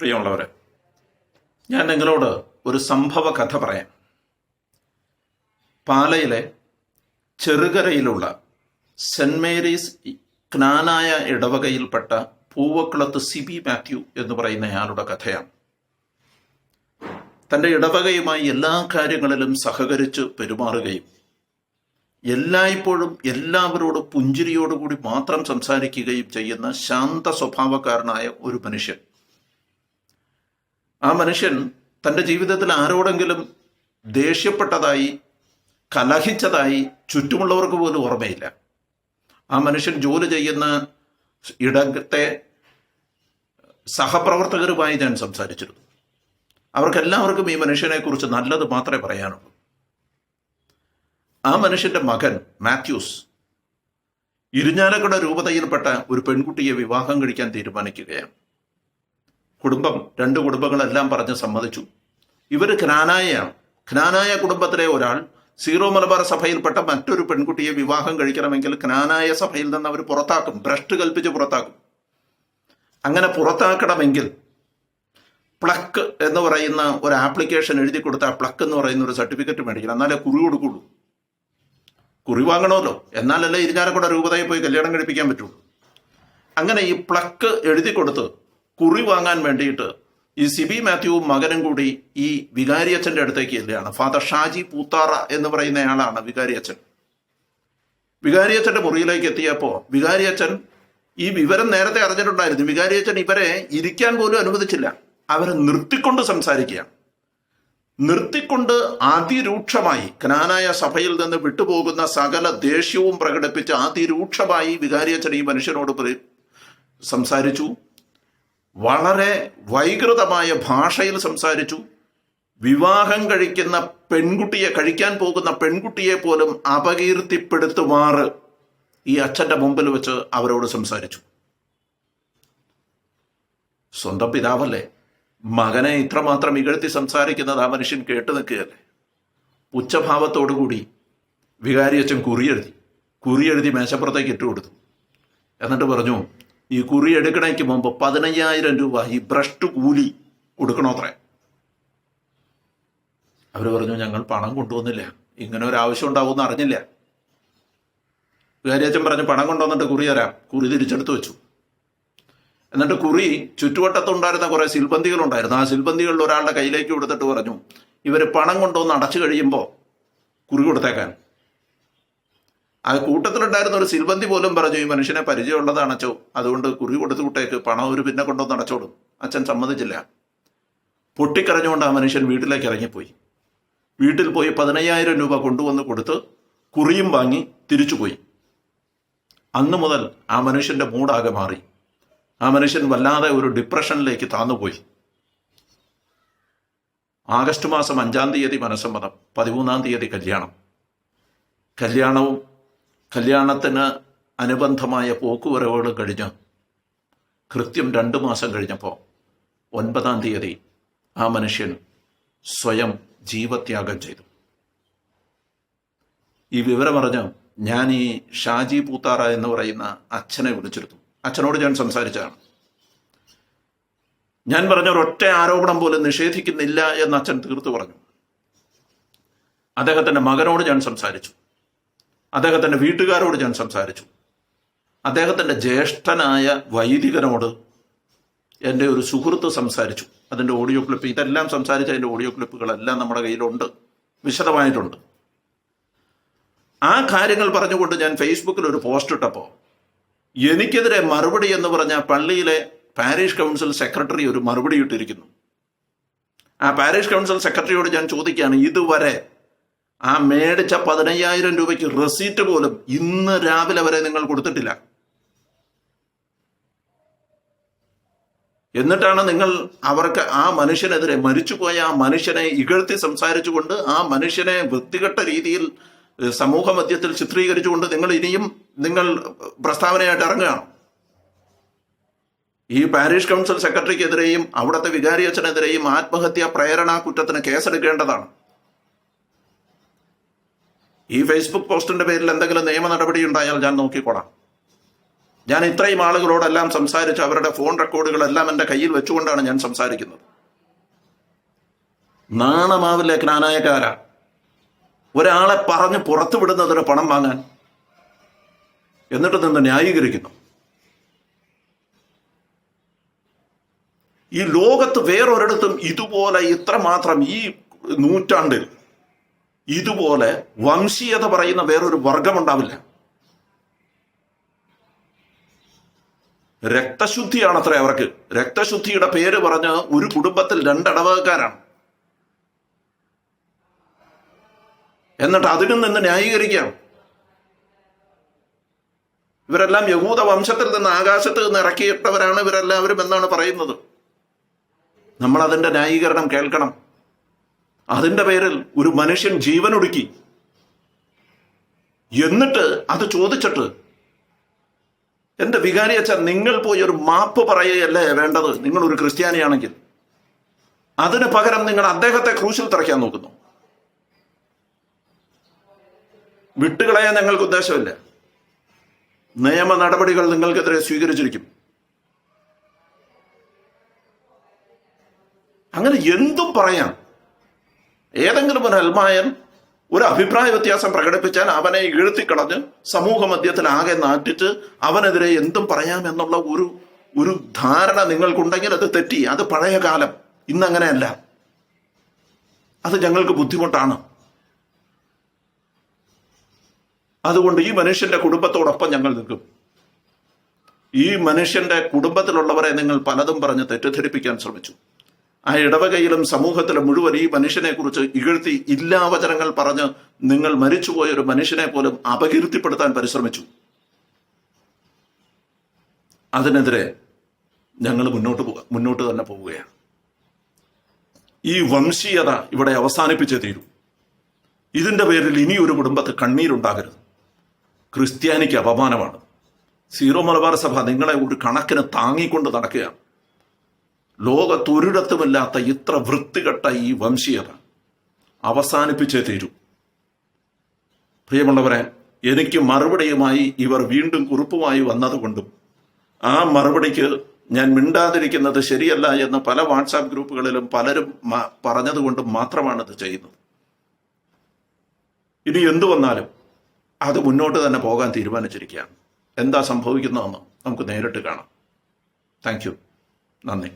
പ്രിയമുള്ളവരെ ഞാൻ നിങ്ങളോട് ഒരു സംഭവ കഥ പറയാം. പാലയിലെ ചെറുകരയിലുള്ള സെന്റ് മേരീസ് ജ്ഞാനായ ഇടവകയിൽപ്പെട്ട പൂവക്കുളത്ത് സിബി മാത്യു എന്ന് പറയുന്ന അയാളുടെ കഥയാണ്. തന്റെ ഇടവകയുമായി എല്ലാ കാര്യങ്ങളിലും സഹകരിച്ച് പെരുമാറുകയും എല്ലായ്പ്പോഴും എല്ലാവരോടും പുഞ്ചിരിയോടുകൂടി മാത്രം സംസാരിക്കുകയും ചെയ്യുന്ന ശാന്ത സ്വഭാവക്കാരനായ ഒരു മനുഷ്യൻ. ആ മനുഷ്യൻ തന്റെ ജീവിതത്തിൽ ആരോടെങ്കിലും ദേഷ്യപ്പെട്ടതായി കലഹിച്ചതായി ചുറ്റുമുള്ളവർക്ക് പോലും ഓർമ്മയില്ല. ആ മനുഷ്യൻ ജോലി ചെയ്യുന്ന ഇടത്തെ സഹപ്രവർത്തകരുമായി ഞാൻ സംസാരിച്ചിരുന്നു. അവർക്കെല്ലാവർക്കും ഈ മനുഷ്യനെക്കുറിച്ച് നല്ലത് മാത്രമേ പറയാനുള്ളൂ. ആ മനുഷ്യന്റെ മകൻ മാത്യൂസ് ഇരിഞ്ഞാലക്കുട രൂപതയിൽപ്പെട്ട ഒരു പെൺകുട്ടിയെ വിവാഹം കഴിക്കാൻ തീരുമാനിക്കുകയാണ്. കുടുംബം രണ്ട് കുടുംബങ്ങളെല്ലാം പറഞ്ഞ് സമ്മതിച്ചു. ഇവർ ഖനാനായയാണ്. ഖനാനായ കുടുംബത്തിലെ ഒരാൾ സീറോ മലബാർ സഭയിൽപ്പെട്ട മറ്റൊരു പെൺകുട്ടിയെ വിവാഹം കഴിക്കണമെങ്കിൽ ഖനാനായ സഭയിൽ നിന്ന് അവർ പുറത്താക്കും. ഭ്രഷ്ട് കൽപ്പിച്ച് പുറത്താക്കും. അങ്ങനെ പുറത്താക്കണമെങ്കിൽ പ്ലക്ക് എന്ന് പറയുന്ന ഒരു ആപ്ലിക്കേഷൻ എഴുതി കൊടുത്ത പ്ലക്ക് എന്ന് പറയുന്ന ഒരു സർട്ടിഫിക്കറ്റ് മേടിക്കണം. എന്നാലേ കുറി കൊടുക്കുള്ളൂ. കുറി വാങ്ങണമല്ലോ. എന്നാലല്ലേ ഇരിഞ്ഞാലക്കുട രൂപതയിൽ പോയി കല്യാണം കഴിപ്പിക്കാൻ പറ്റുള്ളൂ അങ്ങനെ ഈ പ്ലക്ക് എഴുതി കൊടുത്ത് കുറി വാങ്ങാൻ വേണ്ടിയിട്ട് ഈ സിബി മാത്യുവും മകനും കൂടി ഈ വികാരി അച്ഛന്റെ അടുത്തേക്ക് ചെല്ലുകയാണ്. ഫാദർ ഷാജി പൂത്താറ എന്ന് പറയുന്നയാളാണ് വികാരി അച്ഛൻ വികാരി അച്ഛന്റെ മുറിയിലേക്ക് വികാരി വികാരിയച്ഛൻ ഈ വിവരം നേരത്തെ അറിഞ്ഞിട്ടുണ്ടായിരുന്നു. വികാരി വികാരിയച്ഛൻ ഇവരെ ഇരിക്കാൻ പോലും അനുവദിച്ചില്ല. അവരെ നിർത്തിക്കൊണ്ട് സംസാരിക്കുകയാണ്. നിർത്തിക്കൊണ്ട് അതിരൂക്ഷമായി കനാനായ സഭയിൽ നിന്ന് വിട്ടുപോകുന്ന സകല ദേഷ്യവും പ്രകടിപ്പിച്ച് അതിരൂക്ഷമായി വികാരിയച്ഛൻ ഈ മനുഷ്യനോട് സംസാരിച്ചു. വളരെ വൈകൃതമായ ഭാഷയിൽ സംസാരിച്ചു. വിവാഹം കഴിക്കുന്ന പെൺകുട്ടിയെ കഴിക്കാൻ പോകുന്ന പെൺകുട്ടിയെ പോലും അപകീർത്തിപ്പെടുത്തുമാറ് ഈ അച്ഛന്റെ മുമ്പിൽ വെച്ച് അവരോട് സംസാരിച്ചു. സ്വന്തം പിതാവല്ലേ? മകനെ ഇത്രമാത്രം ഇകഴ്ത്തി സംസാരിക്കുന്നത് ആ മനുഷ്യൻ കേട്ടു നിൽക്കുകയല്ലേ? ഉച്ചഭാവത്തോടുകൂടി വികാരി അച്ഛൻ കുറിയെഴുതി കുറിയെഴുതി മേശപ്പുറത്തേക്ക് ഇട്ടുകൊടുത്തു. എന്നിട്ട് പറഞ്ഞു ഈ കുറി എടുക്കണയ്ക്ക് മുമ്പ് പതിനയ്യായിരം രൂപ ഈ ഭ്രഷ്ട് കൂലി കൊടുക്കണോത്രേ അവർ പറഞ്ഞു ഞങ്ങൾ പണം കൊണ്ടുവന്നില്ല. ഇങ്ങനെ ഒരു ആവശ്യം ഉണ്ടാവുമെന്ന് അറിഞ്ഞില്ല. വികാരിയച്ഛൻ പറഞ്ഞു പണം കൊണ്ടുവന്നിട്ട് കുറി തരാം. കുറി തിരിച്ചെടുത്ത് വെച്ചു. എന്നിട്ട് കുറി ചുറ്റുവട്ടത്തുണ്ടായിരുന്ന കുറെ സിൽബന്തികളുണ്ടായിരുന്നു. ആ സിൽബന്തികളിൽ ഒരാളുടെ കയ്യിലേക്ക് കൊടുത്തിട്ട് പറഞ്ഞു ഇവർ പണം കൊണ്ടുവന്ന് അടച്ചു കഴിയുമ്പോൾ കുറി കൊടുത്തേക്കാൻ. ആ കൂട്ടത്തിലുണ്ടായിരുന്ന ഒരു സിൽബന്തി പോലും പറഞ്ഞു ഈ മനുഷ്യനെ പരിചയമുള്ളതാണച്ചോ അതുകൊണ്ട് കുറി കൊടുത്തു കുട്ടേക്ക് പണം ഒരു പിന്നെ കൊണ്ടുവന്ന് അടച്ചോളും. അച്ഛൻ സമ്മതിച്ചില്ല. പൊട്ടിക്കരഞ്ഞുകൊണ്ട് ആ മനുഷ്യൻ വീട്ടിലേക്ക് ഇറങ്ങിപ്പോയി. വീട്ടിൽ പോയി പതിനയ്യായിരം രൂപ കൊണ്ടുവന്ന് കൊടുത്ത് കുറിയും വാങ്ങി തിരിച്ചുപോയി. അന്നു മുതൽ ആ മനുഷ്യന്റെ മൂടാകെ മാറി. ആ മനുഷ്യൻ വല്ലാതെ ഒരു ഡിപ്രഷനിലേക്ക് താന്നുപോയി. ആഗസ്റ്റ് മാസം അഞ്ചാം തീയതി മനസ്സമ്മതം പതിമൂന്നാം തീയതി കല്യാണം. കല്യാണവും കല്യാണത്തിന് അനുബന്ധമായ പോക്കുവരവുകൾ കഴിഞ്ഞ് കൃത്യം രണ്ട് മാസം കഴിഞ്ഞപ്പോൾ ഒൻപതാം തീയതി ആ മനുഷ്യൻ സ്വയം ജീവത്യാഗം ചെയ്തു. ഈ വിവരമറിഞ്ഞ് ഞാൻ ഈ ഷാജി പൂത്താറ എന്ന് പറയുന്ന അച്ഛനെ വിളിച്ചിരുന്നു. അച്ഛനോട് ഞാൻ സംസാരിച്ചതാണ്. ഞാൻ പറഞ്ഞ ഒരൊറ്റ ആരോപണം പോലും നിഷേധിക്കുന്നില്ല എന്ന് അച്ഛൻ തീർത്തു പറഞ്ഞു. അദ്ദേഹത്തിന്റെ മകനോട് ഞാൻ സംസാരിച്ചു. അദ്ദേഹത്തിന്റെ വീട്ടുകാരോട് ഞാൻ സംസാരിച്ചു. അദ്ദേഹത്തിന്റെ ജ്യേഷ്ഠനായ വൈദികനോട് എന്റെ ഒരു സുഹൃത്ത് സംസാരിച്ചു. അതിന്റെ ഓഡിയോ ക്ലിപ്പ് ഇതെല്ലാം സംസാരിച്ച അതിന്റെ ഓഡിയോ ക്ലിപ്പുകളെല്ലാം നമ്മുടെ കയ്യിലുണ്ട്. വിശദമായിട്ടുണ്ട്. ആ കാര്യങ്ങൾ പറഞ്ഞുകൊണ്ട് ഞാൻ ഫേസ്ബുക്കിൽ ഒരു പോസ്റ്റ് ഇട്ടപ്പോൾ എനിക്കെതിരെ മറുപടി എന്ന് പറഞ്ഞ പള്ളിയിലെ പാരീഷ് കൗൺസിൽ സെക്രട്ടറി ഒരു മറുപടി ഇട്ടിരിക്കുന്നു. ആ പാരീഷ് കൗൺസിൽ സെക്രട്ടറിയോട് ഞാൻ ചോദിക്കുകയാണ് ഇതുവരെ ആ മേടിച്ച പതിനയ്യായിരം രൂപയ്ക്ക് റെസീറ്റ് പോലും ഇന്ന് രാവിലെ വരെ നിങ്ങൾ കൊടുത്തിട്ടില്ല. എന്നിട്ടാണ് നിങ്ങൾ അവർക്ക് ആ മനുഷ്യനെതിരെ മരിച്ചുപോയ ആ മനുഷ്യനെ ഇകഴ്ത്തി സംസാരിച്ചുകൊണ്ട് ആ മനുഷ്യനെ വൃത്തികെട്ട രീതിയിൽ സമൂഹ മധ്യത്തിൽ ചിത്രീകരിച്ചുകൊണ്ട് നിങ്ങൾ ഇനിയും നിങ്ങൾ പ്രസ്താവനയായിട്ട് ഇറങ്ങുകയാണ്. ഈ പാരീഷ് കൗൺസിൽ സെക്രട്ടറിക്കെതിരെയും അവിടുത്തെ വികാരി അച്ഛനെതിരെയും ആത്മഹത്യാ പ്രേരണ കുറ്റത്തിന് കേസെടുക്കേണ്ടതാണ്. ഈ ഫേസ്ബുക്ക് പോസ്റ്റിന്റെ പേരിൽ എന്തെങ്കിലും നിയമ നടപടി ഉണ്ടായാൽ ഞാൻ നോക്കിക്കോളാം. ഞാൻ ഇത്രയും ആളുകളോടെല്ലാം സംസാരിച്ച് അവരുടെ ഫോൺ റെക്കോർഡുകളെല്ലാം എന്റെ കയ്യിൽ വെച്ചുകൊണ്ടാണ് ഞാൻ സംസാരിക്കുന്നത്. നാണമാവില്ലേ ജ്ഞാനായക്കാര. ഒരാളെ പറഞ്ഞ് പുറത്തു വിടുന്നതിന് പണം വാങ്ങാൻ. എന്നിട്ട് നിന്ന് ന്യായീകരിക്കുന്നു. ഈ ലോകത്ത് വേറൊരിടത്തും ഇതുപോലെ ഇത്രമാത്രം ഈ നൂറ്റാണ്ടിൽ ഇതുപോലെ വംശീയത പറയുന്ന വേറൊരു വർഗമുണ്ടാവില്ല. രക്തശുദ്ധിയാണ് അത്ര അവർക്ക്. രക്തശുദ്ധിയുടെ പേര് പറഞ്ഞ് ഒരു കുടുംബത്തിൽ രണ്ടടവകക്കാരാണ്. എന്നിട്ട് അതിനും നിന്ന് ന്യായീകരിക്കാം ഇവരെല്ലാം യഹൂദ വംശത്തിൽ നിന്ന് ആകാശത്ത് നിന്ന് ഇറക്കിയിട്ടവരാണ് ഇവരെല്ലാവരും എന്നാണ് പറയുന്നത്. നമ്മൾ അതിന്റെ ന്യായീകരണം കേൾക്കണം. അതിന്റെ പേരിൽ ഒരു മനുഷ്യൻ ജീവനൊടുക്കി. എന്നിട്ട് അത് ചോദിച്ചിട്ട് എന്റെ വികാരി അച്ഛൻ നിങ്ങൾ പോയി ഒരു മാപ്പ് പറയുകയല്ലേ വേണ്ടത്? നിങ്ങൾ ഒരു ക്രിസ്ത്യാനിയാണെങ്കിൽ. അതിന് പകരം നിങ്ങൾ അദ്ദേഹത്തെ ക്രൂശിൽ തറയ്ക്കാൻ നോക്കുന്നു. വിട്ടുകളയാൻ ഞങ്ങൾക്ക് ഉദ്ദേശമില്ല. നിയമ നടപടികൾ നിങ്ങൾക്കെതിരെ സ്വീകരിച്ചിരിക്കും. അങ്ങനെ എന്തും പറയാം. ഏതെങ്കിലും ഒരു അൽമായൻ ഒരു അഭിപ്രായ വ്യത്യാസം പ്രകടിപ്പിച്ചാൽ അവനെ ഇഴുത്തിക്കളഞ്ഞ് സമൂഹ മധ്യത്തിൽ ആകെ നാട്ടിച്ച് അവനെതിരെ എന്തും പറയാമെന്നുള്ള ഒരു ഒരു ധാരണ നിങ്ങൾക്കുണ്ടെങ്കിൽ അത് തെറ്റി. അത് പഴയ കാലം. ഇന്നങ്ങനെയല്ല. അത് ഞങ്ങൾക്ക് ബുദ്ധിമുട്ടാണ്. അതുകൊണ്ട് ഈ മനുഷ്യന്റെ കുടുംബത്തോടൊപ്പം ഞങ്ങൾ നിൽക്കും. ഈ മനുഷ്യന്റെ കുടുംബത്തിലുള്ളവരെ നിങ്ങൾ പലതും പറഞ്ഞ് തെറ്റിദ്ധരിപ്പിക്കാൻ ശ്രമിച്ചു. ആ ഇടവകയിലും സമൂഹത്തിലെ മുഴുവൻ ഈ മനുഷ്യനെ കുറിച്ച് ഇകഴ്ത്തി ഇല്ലാവചനങ്ങൾ പറഞ്ഞ് നിങ്ങൾ മരിച്ചുപോയ ഒരു മനുഷ്യനെ പോലും അപകീർത്തിപ്പെടുത്താൻ പരിശ്രമിച്ചു. അതിനെതിരെ ഞങ്ങൾ മുന്നോട്ട് മുന്നോട്ട് തന്നെ പോവുകയാണ്. ഈ വംശീയത ഇവിടെ അവസാനിപ്പിച്ചേ തീരൂ. ഇതിന്റെ പേരിൽ ഇനി ഒരു കുടുംബത്ത് കണ്ണീരുണ്ടാകരുത്. ക്രിസ്ത്യാനിക്ക് അപമാനമാണ്. സീറോ മലബാർ സഭ നിങ്ങളെ ഒരു കണക്കിന് താങ്ങിക്കൊണ്ട് നടക്കുകയാണ്. ലോകത്തൊരിടത്തുമില്ലാത്ത ഇത്ര വൃത്തികെട്ട ഈ വംശീയത അവസാനിപ്പിച്ചേ തീരൂ. പ്രിയമുള്ളവരെ എനിക്ക് മറുപടിയുമായി ഇവർ വീണ്ടും കുറിപ്പുമായി വന്നതുകൊണ്ടും ആ മറുപടിക്ക് ഞാൻ മിണ്ടാതിരിക്കുന്നത് ശരിയല്ല എന്ന് പല വാട്സാപ്പ് ഗ്രൂപ്പുകളിലും പലരും പറഞ്ഞതുകൊണ്ടും മാത്രമാണ് ഇത് ചെയ്യുന്നത്. ഇനി എന്തു വന്നാലും അത് മുന്നോട്ട് തന്നെ പോകാൻ തീരുമാനിച്ചിരിക്കുകയാണ്. എന്താ സംഭവിക്കുന്നതെന്ന് നമുക്ക് നേരിട്ട് കാണാം. Thank you. നന്ദി.